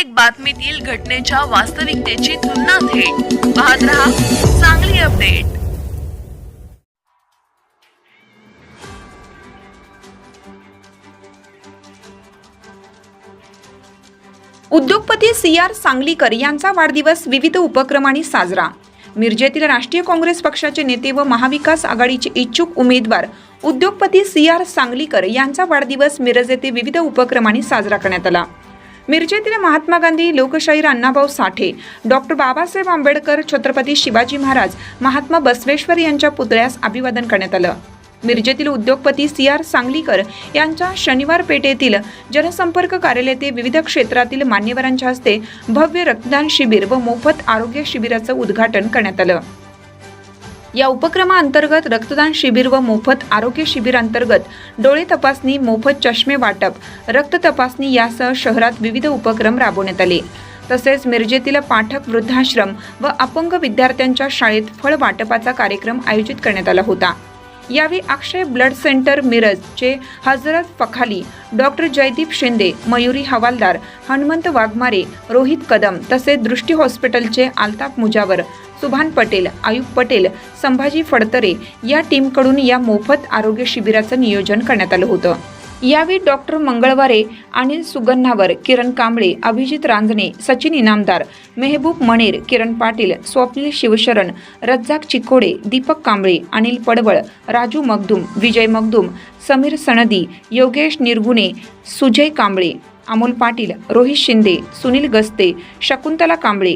प्रत्येक बातमीतील घटनेच्या वास्तविकतेची तुलना थेट. पाहत रहा चांगली अपडेट. उद्योगपती सी आर सांगलीकर यांचा वाढदिवस विविध उपक्रमांनी साजरा. मिरजेतील राष्ट्रीय काँग्रेस पक्षाचे नेते व महाविकास आघाडीचे इच्छुक उमेदवार उद्योगपती सी आर सांगलीकर यांचा वाढदिवस मिरज येथे विविध उपक्रमांनी साजरा करण्यात आला. मिरजेतील महात्मा गांधी लोकशाहीर अण्णाभाऊ साठे डॉक्टर बाबासाहेब आंबेडकर छत्रपती शिवाजी महाराज महात्मा बसवेश्वर यांच्या पुतळ्यास अभिवादन करण्यात आलं. मिरजेतील उद्योगपती सी आर सांगलीकर यांच्या शनिवार पेठेतील जनसंपर्क कार्यालयातील विविध क्षेत्रातील मान्यवरांच्या हस्ते भव्य रक्तदान शिबिर व मोफत आरोग्य शिबिराचं उद्घाटन करण्यात आलं. या उपक्रमाअंतर्गत रक्तदान शिबिर व मोफत आरोग्य शिबिरांतर्गत डोळे तपासणी मोफत चष्मे वाटप रक्त तपासणी यासह शहरात विविध उपक्रम राबवण्यात आले. तसेच मिरजेतील पाठक वृद्धाश्रम व अपंग विद्यार्थ्यांच्या शाळेत फळ वाटपाचा कार्यक्रम आयोजित करण्यात आला होता. यावेळी अक्षय ब्लड सेंटर मिरजचे हजरत पखाली डॉक्टर जयदीप शिंदे मयुरी हवालदार हनुमंत वाघमारे रोहित कदम तसेच दृष्टी हॉस्पिटलचे आलताफ मुजावर सुभान पटेल आयुब पटेल संभाजी फडतरे या टीमकडून या मोफत आरोग्य शिबिराचं नियोजन करण्यात आलं होतं. यावेळी डॉक्टर मंगळवारे अनिल सुगन्नावर किरण कांबळे अभिजित रांजणे सचिन इनामदार मेहबूब मणेर किरण पाटील स्वप्नील शिवशरण रज्जाक चिकोडे दीपक कांबळे अनिल पडवळ राजू मगदूम विजय मगदूम समीर सणदी योगेश निरगुणे सुजय कांबळे अमोल पाटील रोहित शिंदे सुनील गस्ते शकुंतला कांबळे